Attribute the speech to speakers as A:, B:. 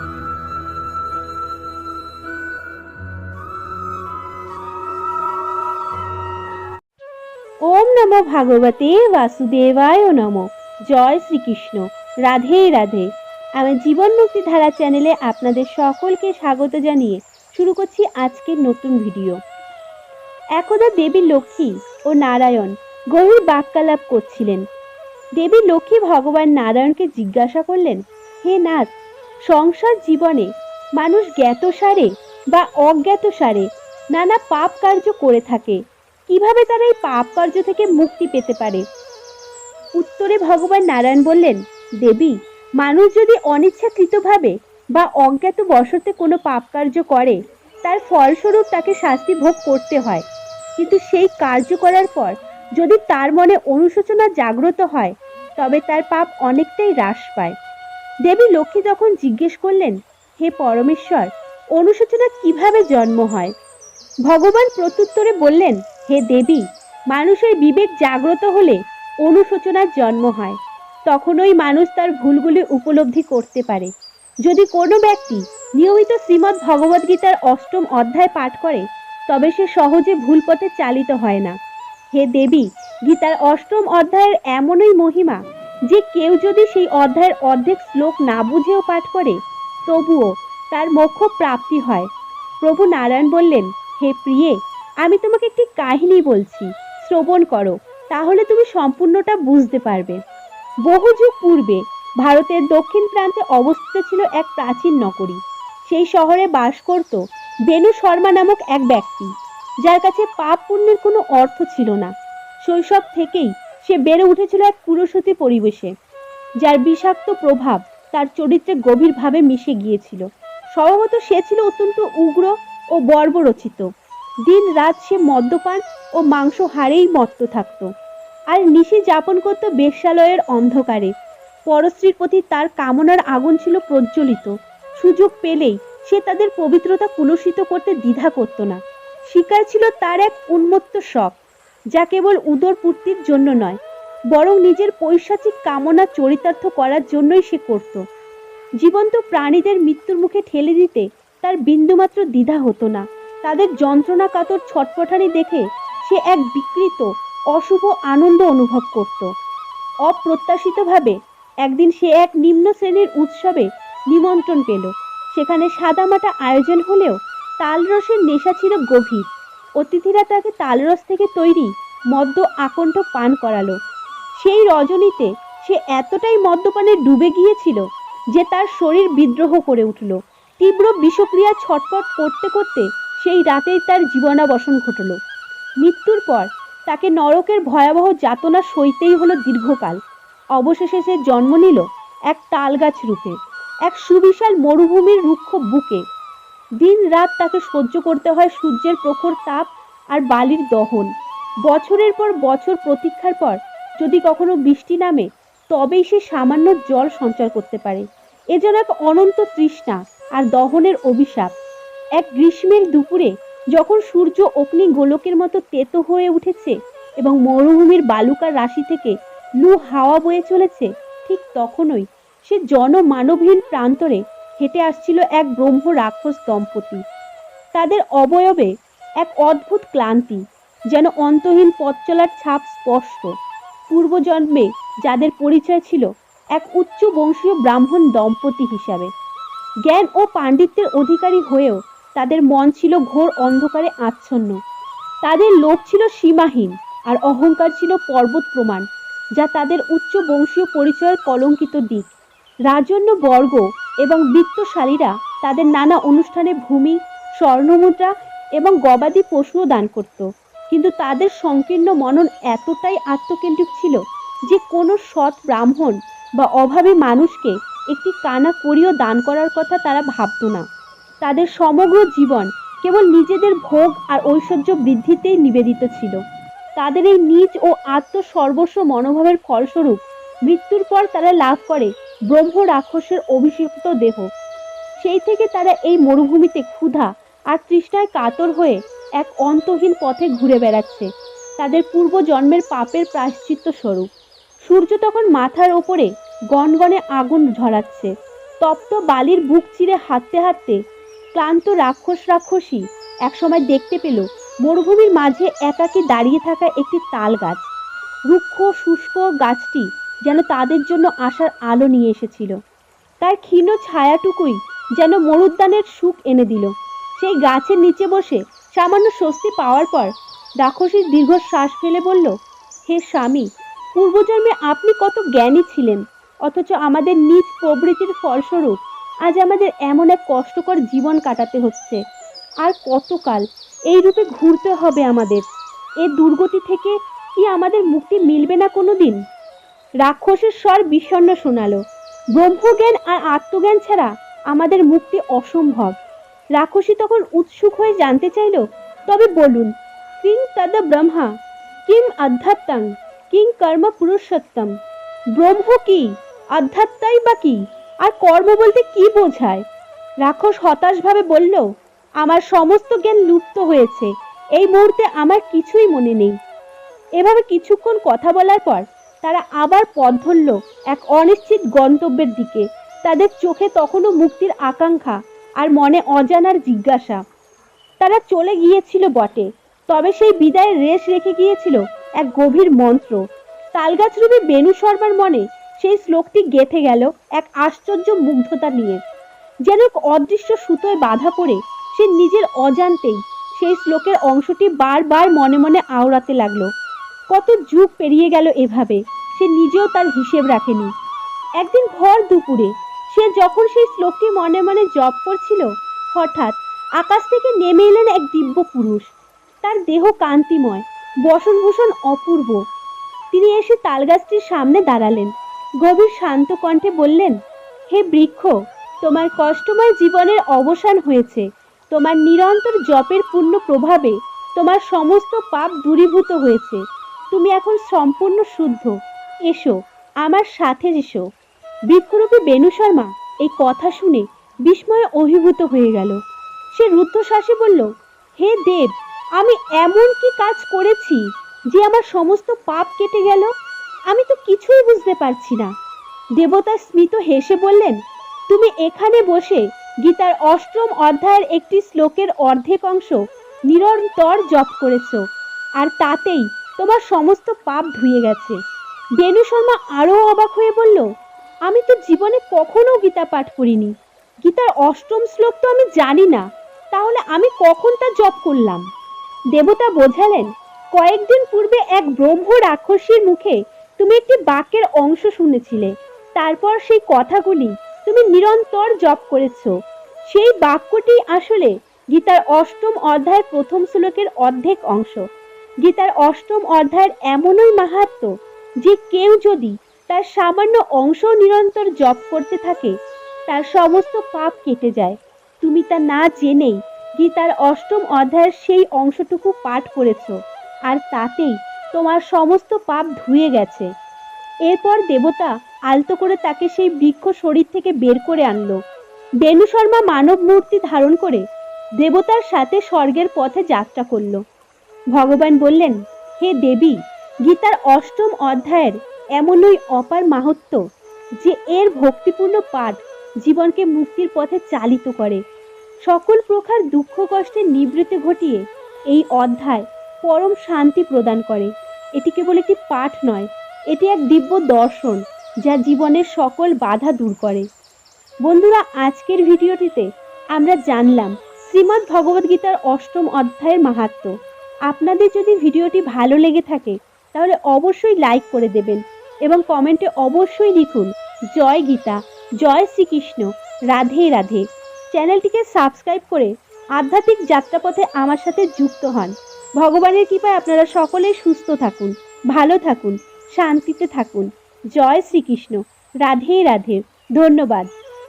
A: ওম নমো ভাগবতে বাসুদেবায় নম। জয় শ্রীকৃষ্ণ। রাধে রাধে। আমি জীবন মুক্তি ধারা চ্যানেলে আপনাদের সকলকে স্বাগত জানিয়ে শুরু করছি আজকের নতুন ভিডিও। একদা দেবী লক্ষ্মী ও নারায়ণ গভীর বাক্যালাপ করছিলেন। দেবী লক্ষ্মী ভগবান নারায়ণকে জিজ্ঞাসা করলেন, হে নাথ সংসার জীবনে মানুষ জ্ঞাতসারে বা অজ্ঞাতসারে নানা পাপ কার্য করে থাকে। কীভাবে তারা এই পাপ কার্য থেকে মুক্তি পেতে পারে? উত্তরে ভগবান নারায়ণ বললেন, দেবী, মানুষ যদি অনিচ্ছাকৃতভাবে বা অজ্ঞাত বশতে কোনো পাপ কার্য করে, তার ফলস্বরূপ তাকে শাস্তি ভোগ করতে হয়। কিন্তু সেই কার্য করার পর যদি তার মনে অনুশোচনা জাগ্রত হয়, তবে তার পাপ অনেকটাই হ্রাস পায়। দেবী লক্ষ্মী তখন জিজ্ঞেস করলেন, হে পরমেশ্বর, অনুশোচনা কীভাবে জন্ম হয়? ভগবান প্রত্যুত্তরে বললেন, হে দেবী, মানুষের বিবেক জাগ্রত হলে অনুশোচনার জন্ম হয়। তখনই মানুষ তার ভুলগুলি উপলব্ধি করতে পারে। যদি কোনো ব্যক্তি নিয়মিত শ্রীমদ্ ভগবদ্গীতার অষ্টম অধ্যায় পাঠ করে, তবে সে সহজে ভুল পথে চালিত হয় না। হে দেবী, গীতার অষ্টম অধ্যায়ের এমনই মহিমা যে কেউ যদি সেই অধ্যায়ের অর্ধেক শ্লোক না বুঝেও পাঠ করে, তবুও তার মোক্ষ প্রাপ্তি হয়। প্রভু নারায়ণ বললেন, হে প্রিয়ে, আমি তোমাকে একটি কাহিনী বলছি, শ্রবণ করো, তাহলে তুমি সম্পূর্ণটা বুঝতে পারবে। বহু যুগ পূর্বে ভারতের দক্ষিণ প্রান্তে অবস্থিত ছিল এক প্রাচীন নগরী। সেই শহরে বাস করত বেনু শর্মা নামক এক ব্যক্তি, যার কাছে পাপ পুণ্যের কোনো অর্থ ছিল না। শৈশব থেকেই সে বেড়ে উঠেছিল এক কুরসতী পরিবেশে, যার বিষাক্ত প্রভাব তার চরিত্রে গভীরভাবে মিশে গিয়েছিল। স্বভাবত সে ছিল অত্যন্ত উগ্র ও বর্বরচিত। দিন রাত সে মদ্যপান ও মাংস হারেই মত্ত থাকত। আর নিশি যাপন করত বেশ্যালয়ের অন্ধকারে। পরশ্রীর প্রতি তার কামনার আগুন ছিল প্রজ্বলিত। সুযোগ পেলেই সে তাদের পবিত্রতা কুলসিত করতে দ্বিধা করত না। শিকার ছিল তার এক উন্মত্ত শখ। যা কেবল উদর পূর্তির জন্য নয়, বরং নিজের পৈশাচিক কামনা চরিতার্থ করার জন্যই সে করত। জীবন্ত প্রাণীদের মৃত্যুর মুখে ঠেলে দিতে তার বিন্দুমাত্র দ্বিধা হতো না। তাদের যন্ত্রণা কাতর ছটফটানি দেখে সে এক বিকৃত, অশুভ আনন্দ অনুভব করত। অপ্রত্যাশিতভাবে একদিন সে এক নিম্ন শ্রেণির উৎসবে নিমন্ত্রণ পেল। সেখানে সাদামাটা আয়োজন হলেও তালরসের নেশা ছিল গভীর। অতিথিরা তাকে তালরস থেকে তৈরি মদ্য আকণ্ঠ পান করালো। সেই রজনীতে সে এতটাই মদ্যপানে ডুবে গিয়েছিল যে তার শরীর বিদ্রোহ করে উঠল। তীব্র বিষক্রিয়া ছটফট করতে করতে সেই রাতেই তার জীবনাবসন ঘটল। মৃত্যুর পর তাকে নরকের ভয়াবহ যাতনা সইতেই হলো দীর্ঘকাল। অবশেষে সে জন্ম নিল এক তালগাছ রূপে, এক সুবিশাল মরুভূমির রুক্ষ বুকে। দিন রাত তাকে সহ্য করতে হয় সূর্যের প্রখর তাপ আর বালির দহন। বছরের পর বছর প্রতীক্ষার পর যদি কখনো বৃষ্টি নামে, তবেই সে সামান্য জল সঞ্চয় করতে পারে। এ যেন এক অনন্ত তৃষ্ণা আর দহনের অভিশাপ। এক গ্রীষ্মের দুপুরে যখন সূর্য অগ্নি গোলকের মতো তেতো হয়ে উঠেছে এবং মরুভূমির বালুকার রাশি থেকে লু হাওয়া বয়ে চলেছে, ঠিক তখনই সে জনমানবহীন প্রান্তরে হেঁটে আসছিল এক ব্রহ্ম রাক্ষস দম্পতি। তাদের অবয়বে এক অদ্ভুত ক্লান্তি, যেন অন্তহীন পথ চলার ছাপ স্পষ্ট। পূর্বজন্মে যাদের পরিচয় ছিল এক উচ্চ বংশীয় ব্রাহ্মণ দম্পতি হিসাবে। জ্ঞান ও পাণ্ডিত্যের অধিকারী হয়েও তাদের মন ছিল ঘোর অন্ধকারে আচ্ছন্ন। তাদের লোভ ছিল সীমাহীন আর অহংকার ছিল পর্বত প্রমাণ, যা তাদের উচ্চ বংশীয় পরিচয়ের কলঙ্কিত দিক। রাজন্য বর্গ এবং বৃত্তশালীরা তাদের নানা অনুষ্ঠানে ভূমি, স্বর্ণমুদ্রা এবং গবাদি পশুও দান করত। কিন্তু তাদের সংকীর্ণ মনন এতটাই আত্মকেন্দ্রিক ছিল যে কোনো সৎ ব্রাহ্মণ বা অভাবী মানুষকে একটি কানা করিও দান করার কথা তারা ভাবত না। তাদের সমগ্র জীবন কেবল নিজেদের ভোগ আর ঐশ্বর্য বৃদ্ধিতেই নিবেদিত ছিল। তাদের এই নিজ ও আত্মসর্বস্ব মনোভাবের ফলস্বরূপ মৃত্যুর পর তারা লাভ করে ব্রহ্ম রাক্ষসের অভিষিক্ত দেহ। সেই থেকে তারা এই মরুভূমিতে ক্ষুধা আর তৃষ্ণায় কাতর হয়ে এক অন্তহীন পথে ঘুরে বেড়াচ্ছে। তাদের পূর্বজন্মের পাপের প্রায়শ্চিত্ত স্বরূপ। সূর্য তখন মাথার ওপরে গনগনে আগুন ঝরাচ্ছে। তপ্ত বালির বুক চিরে হাঁটতে হাঁটতে ক্লান্ত রাক্ষস রাক্ষসী একসময় দেখতে পেল মরুভূমির মাঝে একাকী দাঁড়িয়ে থাকা একটি তাল গাছ। রুক্ষ শুষ্ক গাছটি যেন তাদের জন্য আসার আলো নিয়ে এসেছিল। তার ক্ষীণ ছায়াটুকুই যেন মরুদ্যানের সুখ এনে দিল। সেই গাছের নিচে বসে সামান্য স্বস্তি পাওয়ার পর রাক্ষসীর দীর্ঘ শ্বাস ফেলে বলল, হে স্বামী, পূর্বজন্মে আপনি কত জ্ঞানী ছিলেন, অথচ আমাদের নিজ প্রবৃত্তির ফলস্বরূপ আজ আমাদের এমন এক কষ্টকর জীবন কাটাতে হচ্ছে। আর কতকাল এই রূপে ঘুরতে হবে আমাদের। এ দুর্গতি থেকে কি আমাদের মুক্তি মিলবে না কোনো দিন রাক্ষসের স্বর বিষণ্ণ শোনালো। ব্রহ্মজ্ঞান আর আত্মজ্ঞান ছাড়া আমাদের মুক্তি অসম্ভব। রাক্ষসী তখন উৎসুক হয়ে জানতে চাইল, তবে বলুন, কিং তদ ব্রহ্মা কিম আধ্যাত্মাং, কিং কর্ম পুরুষোত্তম, ব্রহ্ম কি, আধ্যাত্মাই বা কি, আর কর্ম বলতে কি বোঝায়? রাক্ষস হতাশভাবে বলল, আমার সমস্ত জ্ঞান লুপ্ত হয়েছে, এই মুহূর্তে আমার কিছুই মনে নেই। এভাবে কিছুক্ষণ কথা বলার পর তারা আবার পথ ধরল এক অনিশ্চিত গন্তব্যের দিকে। তাদের চোখে তখনও মুক্তির আকাঙ্ক্ষা আর মনে অজানার জিজ্ঞাসা। তারা চলে গিয়েছিল বটে, তবে সেই বিদায়ের রেশ রেখে গিয়েছিল এক গভীর মন্ত্র। তালগাছ রূপে বেণু শর্মার মনে সেই শ্লোকটি গেথে গেল এক আশ্চর্য মুগ্ধতা নিয়ে। যেন অদৃশ্য সুতোয় বাধা পড়ে সে নিজের অজান্তেই সেই শ্লোকের অংশটি বারবার মনে মনে আওড়াতে লাগল। কত যুগ পেরিয়ে গেল এভাবে, সে নিজেও তার হিসেব রাখেনি। একদিন ভর দুপুরে, সে যখন সেই শ্লোকটি মনে মনে জপ করছিল, হঠাৎ আকাশ থেকে নেমে এলেন এক দিব্য পুরুষ। তার দেহ কান্তিময় বসনভূষণ অপূর্ব। তিনি এসে তালগাছটির সামনে দাঁড়ালেন। গভীর শান্ত কণ্ঠে বললেন, হে বৃক্ষ, তোমার কষ্টময় জীবনের অবসান হয়েছে। তোমার নিরন্তর জপের পূর্ণ প্রভাবে তোমার সমস্ত পাপ দূরীভূত হয়েছে। তুমি এখন সম্পূর্ণ শুদ্ধ। এসো, আমার সাথে এসো। বৃক্ষরূপী বেনু শর্মা এই কথা শুনে বিস্ময়ে অভিভূত হয়ে গেল। সে রুদ্ধশ্বাসে বলল, হে দেব, আমি এমন কি কাজ করেছি যে আমার সমস্ত পাপ কেটে গেল? আমি তো কিছুই বুঝতে পারছি না। দেবতা স্মিত হেসে বললেন, তুমি এখানে বসে গীতার অষ্টম অধ্যায়ের একটি শ্লোকের অর্ধেক অংশ নিরন্তর জপ করেছ, আর তাতেই তোমার সমস্ত পাপ ধুয়ে গেছে। বেণু শর্মা আরও অবাক হয়ে বলল, আমি তো জীবনে কখনো গীতা পাঠ করিনি। গীতার অষ্টম শ্লোক তো আমি জানি না, তাহলে আমি কখন তা জপ করলাম? দেবতা বোঝালেন, কয়েকদিন পূর্বে এক ব্রহ্ম রাক্ষসীর মুখে তুমি একটি বাক্যের অংশ শুনেছিলে। তারপর সেই কথাগুলি তুমি নিরন্তর জপ করেছ। সেই বাক্যটি আসলে গীতার অষ্টম অধ্যায়ের প্রথম শ্লোকের অর্ধেক অংশ। গীতার অষ্টম অধ্যায়ের এমনই মাহাত্ম যে কেউ যদি তার সামান্য অংশ নিরন্তর জপ করতে থাকে, তার সমস্ত পাপ কেটে যায়। তুমি তা না জেনেই গীতার অষ্টম অধ্যায়ের সেই অংশটুকু পাঠ করেছ, আর তাতেই তোমার সমস্ত পাপ ধুয়ে গেছে। এরপর দেবতা আলতো করে তাকে সেই বৃক্ষ শরীর থেকে বের করে আনলো। বেণু শর্মা মানব মূর্তি ধারণ করে দেবতার সাথে স্বর্গের পথে যাত্রা করল। ভগবান বললেন, হে দেবী, গীতার অষ্টম অধ্যায়ের এমনই অপার মাহাত্ম যে এর ভক্তিপূর্ণ পাঠ জীবনকে মুক্তির পথে চালিত করে। সকল প্রকার দুঃখ কষ্টের নিবৃত্তি ঘটিয়ে এই অধ্যায় পরম শান্তি প্রদান করে। এটি কেবল একটি পাঠ নয়, এটি এক দিব্য দর্শন যা জীবনের সকল বাধা দূর করে। বন্ধুরা, আজকের ভিডিওটিতে আমরা জানলাম শ্রীমদ্ ভগবদ্গীতার অষ্টম অধ্যায়ের মাহাত্ম আপনাদের যদি ভিডিওটি ভালো লেগে থাকে, তাহলে অবশ্যই লাইক করে দেবেন এবং কমেন্টে অবশ্যই লিখুন, জয় গীতা, জয় শ্রীকৃষ্ণ, রাধে রাধে। চ্যানেলটিকে সাবস্ক্রাইব করে আধ্যাত্মিক যাত্রাপথে আমার সাথে যুক্ত হন। ভগবানের কৃপায় আপনারা সকলেই সুস্থ থাকুন, ভালো থাকুন, শান্তিতে থাকুন। জয় শ্রীকৃষ্ণ, রাধে রাধে। ধন্যবাদ।